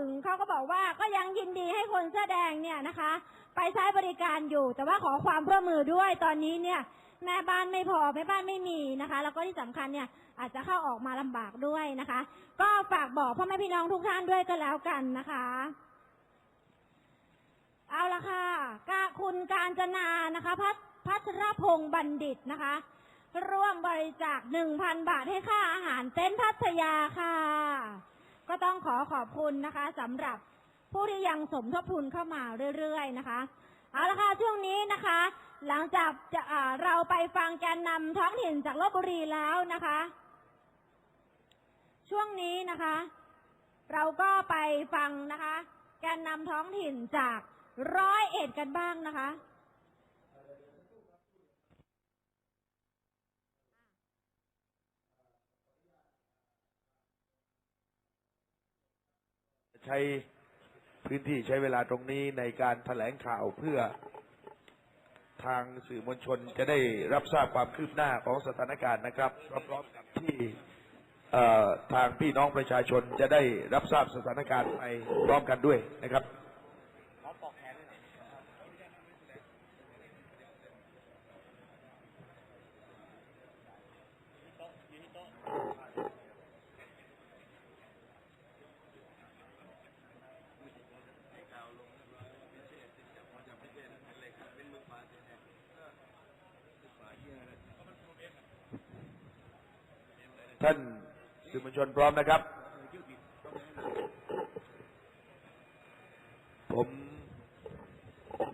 ถึงเขาก็บอกว่าก็ยังยินดีให้คนเสื้อแดงเนี่ยนะคะ ไปใช้บริการอยู่ แต่ว่าขอความร่วมมือด้วยตอนนี้เนี่ยแม่บ้านไม่พอแม่บ้านไม่มีนะคะ แล้วก็ที่สำคัญเนี่ยอาจจะเข้าออกมาลำบากด้วยนะคะ ก็ฝากบอกพ่อแม่พี่น้องทุกท่านด้วยก็แล้วกันนะคะ เอาละค่ะกาคุณการจนานะคะพัชพัชรพงศ์บัณฑิตนะคะ ร่วมบริจาคหนึ่งพันบาทให้ค่าอาหารเต้นพัทยาค่ะ ก็ต้องขอขอบคุณนะคะสำหรับผู้ที่ยังสมทบทุนเข้ามาเรื่อยๆนะคะ เอาละค่ะช่วงนี้นะคะ หลังจากจะเราไปฟังแกนนำท้องถิ่นจากลบบุรีแล้วนะคะ ช่วงนี้นะคะ เราก็ไปฟังนะคะ แกนนำท้องถิ่นจากร้อยเอ็ดกันบ้างนะคะ ใช้พื้นที่ใช้เวลาตรงนี้ในการแถลงข่าวเพื่อทางสื่อมวลชนจะได้รับทราบความคืบหน้าของสถานการณ์นะครับพร้อมๆกับที่ทางพี่น้องประชาชนจะได้รับทราบสถานการณ์ไปพร้อมกันด้วยนะครับ ท่านสื่อมวลชนพร้อมนะครับ ผม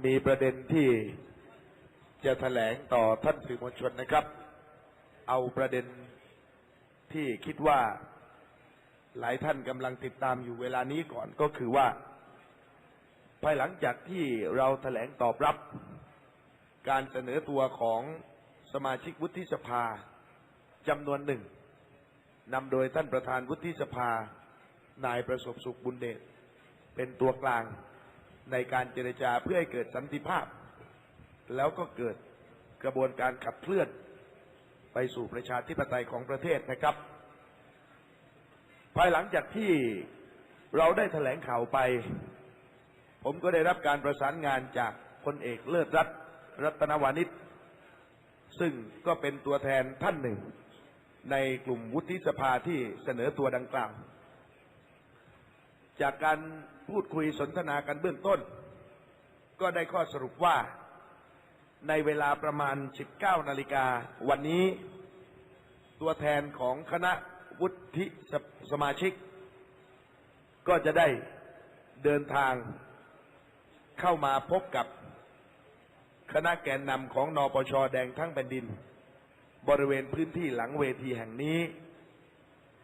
มีประเด็นที่จะแถลงต่อท่านสื่อมวลชนนะครับ เอาประเด็นที่คิดว่าหลายท่านกำลังติดตามอยู่เวลานี้ก่อนก็คือว่า ภายหลังจากที่เราแถลงตอบรับ การเสนอตัวของสมาชิกวุฒิสภาจำนวนหนึ่ง นำโดยท่านประธานวุฒิสภา นายประสบสุขบุญเดชเป็นตัวกลางในการเจรจาเพื่อให้เกิดสันติภาพ แล้วก็เกิดกระบวนการขับเคลื่อนไปสู่ประชาธิปไตยของประเทศนะครับ ภายหลังจากที่เราได้แถลงข่าวไป ผมก็ได้รับการประสานงานจากพลเอกเลิศรัตน์รัตนวานิชซึ่งก็เป็นตัวแทนท่านหนึ่ง ในกลุ่มวุฒิสภาที่เสนอตัวดังกล่าว จากการพูดคุยสนทนากันเบื้องต้น ก็ได้ข้อสรุปว่าในเวลาประมาณ 19 นาฬิกาวันนี้ ตัวแทนของคณะวุฒิสสมาชิก ก็จะได้เดินทางเข้ามาพบกับคณะแกนนำของนปชแดงทั้งแผ่นดิน บริเวณพื้นที่หลังเวทีแห่งนี้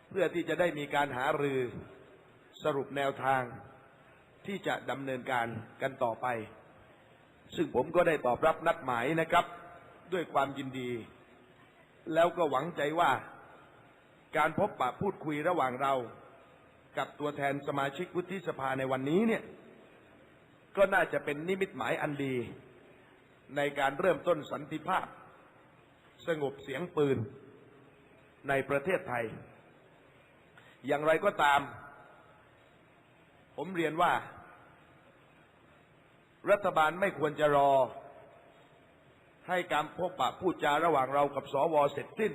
เพื่อที่จะได้มีการหารือสรุปแนวทางที่จะดำเนินการกันต่อไป ซึ่งผมก็ได้ตอบรับนัดหมายนะครับ ด้วยความยินดี แล้วก็หวังใจว่าการพบปะพูดคุยระหว่างเรา กับตัวแทนสมาชิกวุฒิสภาในวันนี้เนี่ย ก็น่าจะเป็นนิมิตหมายอันดี ในการเริ่มต้นสันติภาพ สงบเสียงปืนในประเทศไทย อย่างไรก็ตาม ผมเรียนว่า รัฐบาลไม่ควรจะรอ ให้การพบปะพูดจาระหว่างเรากับสวเสร็จสิ้น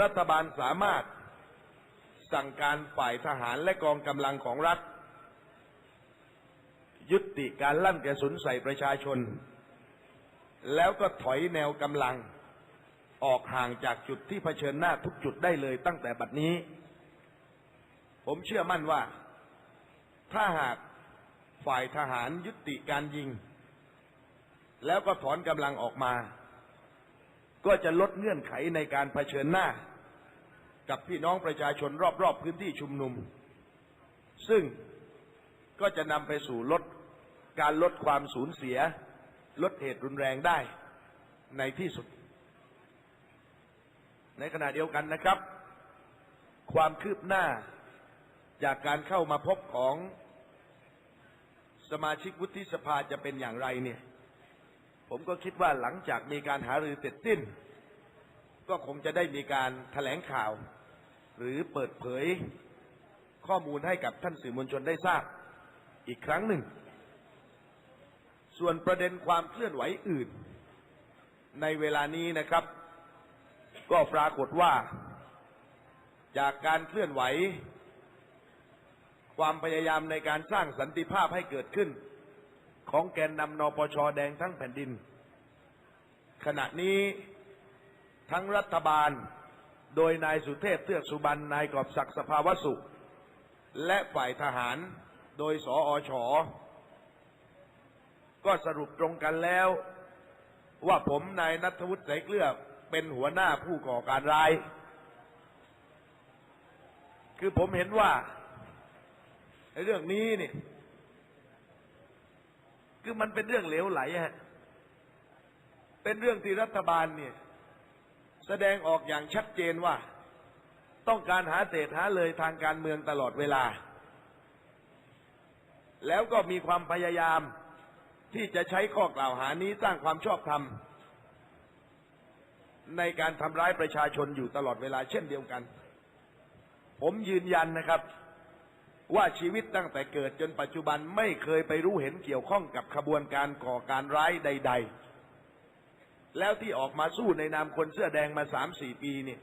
รัฐบาลสามารถสั่งการฝ่ายทหารและกองกำลังของรัฐ ยุติการลั่นกระสุนใส่ประชาชน แล้วก็ถอยแนวกำลัง ออกห่างจากจุดที่เผชิญหน้าทุกจุดได้เลยตั้งแต่บัดนี้ ผมเชื่อมั่นว่า ถ้าหากฝ่ายทหารยุติการยิง แล้วก็ถอนกำลังออกมา ก็จะลดเงื่อนไขในการเผชิญหน้า กับพี่น้องประชาชนรอบๆพื้นที่ชุมนุม ซึ่งก็จะนำไปสู่ลดการลดความสูญเสีย ลดเหตุรุนแรงได้ในที่สุด ในขณะเดียวกันนะครับ ความคืบหน้าจากการเข้ามาพบของสมาชิกวุฒิสภาจะเป็นอย่างไรเนี่ย ผมก็คิดว่าหลังจากมีการหารือเสร็จสิ้น ก็คงจะได้มีการแถลงข่าว หรือเปิดเผยข้อมูลให้กับท่านสื่อมวลชนได้ทราบอีกครั้งหนึ่ง ส่วนประเด็นความเคลื่อนไหวอื่น ในเวลานี้นะครับ ก็ปรากฏว่า จากการเคลื่อนไหว ความพยายามในการสร้างสันติภาพให้เกิดขึ้น ของแกนนำนปชแดงทั้งแผ่นดิน ขณะนี้ทั้งรัฐบาลโดยนายสุเทพเทือกสุบรรณนายกอบศักดิ์สภาวสุและฝ่ายทหารโดยสออช ก็สรุปตรงกันแล้ว ว่าผมนายนัทวุฒิใสเกลือเป็นหัวหน้าผู้ก่อการร้าย คือผมเห็นว่าไอ้เรื่องนี้นี่คือมันเป็นเรื่องเหลวไหลฮะเป็นเรื่องที่รัฐบาลเนี่ย แสดงออกอย่างชัดเจนว่า ต้องการหาเศษหาเลยทางการเมืองตลอดเวลา แล้วก็มีความพยายาม ที่จะใช้ข้อกล่าวหานี้สร้างความชอบธรรมในการทำร้ายประชาชนอยู่ตลอดเวลาเช่นเดียวกัน ผมยืนยันนะครับ ว่าชีวิตตั้งแต่เกิดจนปัจจุบันไม่เคยไปรู้เห็นเกี่ยวข้องกับขบวนการก่อการร้ายใด ๆ แล้วที่ออกมาสู้ในนามคนเสื้อแดงมาสามสี่ปีนี่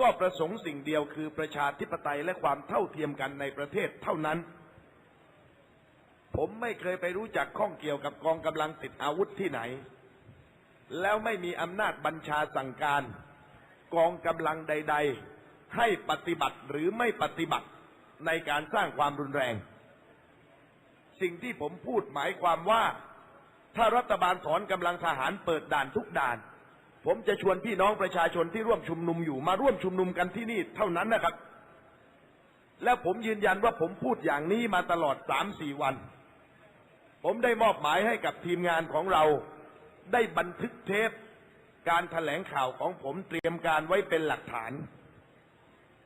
ก็ประสงค์สิ่งเดียวคือประชาธิปไตยและความเท่าเทียมกันในประเทศเท่านั้น ผมไม่เคยไปรู้จักข้องเกี่ยวกับกองกำลังติดอาวุธที่ไหน แล้วไม่มีอำนาจบัญชาสั่งการ กองกำลังใด ๆ ให้ปฏิบัติหรือไม่ปฏิบัติในการสร้างความรุนแรง สิ่งที่ผมพูดหมายความว่า ถ้ารัฐบาลถอนกำลังทหารเปิดด่านทุกด่าน ผมจะชวนพี่น้องประชาชนที่ร่วมชุมนุมอยู่มาร่วมชุมนุมกันที่นี่เท่านั้นนะครับและผมยืนยันว่าผมพูดอย่างนี้มาตลอดสามสี่วัน ผมได้มอบหมายให้กับทีมงานของเรา ได้บันทึกเทป การถแถลงข่าวของผมเตรียมการไว้เป็นหลักฐาน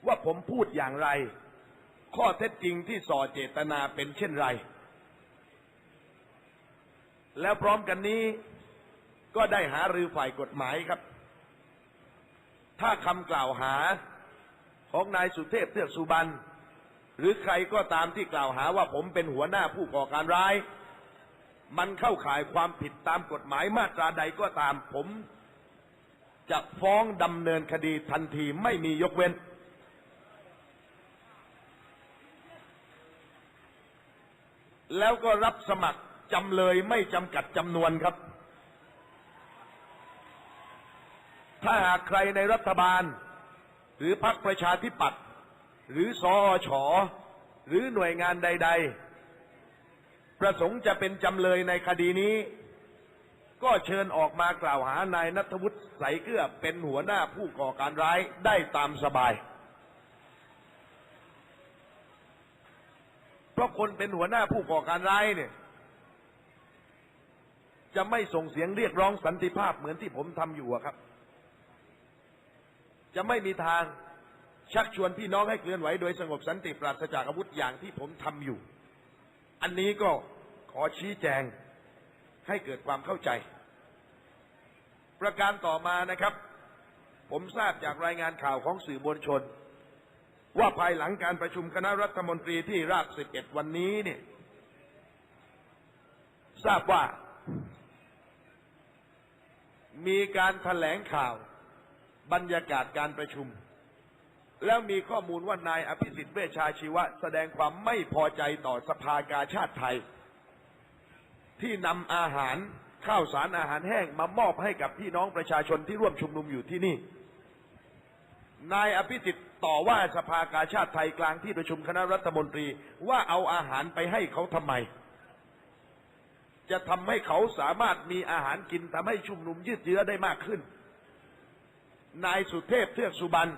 ว่าผมพูดอย่างไร ข้อเท็จจริงที่ส่อเจตนาเป็นเช่นไร แล้วพร้อมกันนี้ก็ได้หารือฝ่ายกฎหมายครับ ถ้าคำกล่าวหาของนายสุเทพเทือกสุบรรณหรือใครก็ตามที่กล่าวหาว่าผมเป็นหัวหน้าผู้ก่อการร้าย มันเข้าข่ายความผิดตามกฎหมายมาตราใดก็ตาม ผมจะฟ้องดำเนินคดีทันทีไม่มียกเว้น แล้วก็รับสมัครจำเลยไม่จำกัดจำนวนครับ ถ้าหากใครในรัฐบาล หรือพรรคประชาธิปัตย์หรือสอชอหรือหน่วยงานใด ๆ ประสงค์จะเป็นจำเลยในคดีนี้ ก็เชิญออกมากล่าวหานายนัทวุฒิใสเกลือเป็นหัวหน้าผู้ก่อการร้ายได้ตามสบาย เพราะคนเป็นหัวหน้าผู้ก่อการร้ายเนี่ยจะไม่ส่งเสียงเรียกร้องสันติภาพเหมือนที่ผมทำอยู่ครับ จะไม่มีทางชักชวนพี่น้องให้เคลื่อนไหวโดยสงบสันติปราศจากอาวุธอย่างที่ผมทำอยู่ อันนี้ก็ขอชี้แจงให้เกิดความเข้าใจ ประการต่อมานะครับ ผมทราบจากรายงานข่าวของสื่อมวลชน ว่าภายหลังการประชุมคณะรัฐมนตรีที่ราชสิบเอ็ดวันนี้เนี่ยทราบว่า มีการแถลงข่าวบรรยากาศการประชุม แล้วมีข้อมูลว่านายอภิสิทธิ์เวชชาชีวะ แสดงความไม่พอใจต่อสภากาชาติไทย ที่นำอาหารข้าวสารอาหารแห้งมามอบให้กับพี่น้องประชาชนที่ร่วมชุมนุมอยู่ที่นี่ นายอภิสิทธิ์ต่อว่าสภากาชาติไทยกลางที่ประชุมคณะรัฐมนตรีว่าเอาอาหารไปให้เขาทำไม จะทำให้เขาสามารถมีอาหารกินทำให้ชุมนุมยืดเยื้อได้มากขึ้น นายสุเทพเทือกสุบรรณ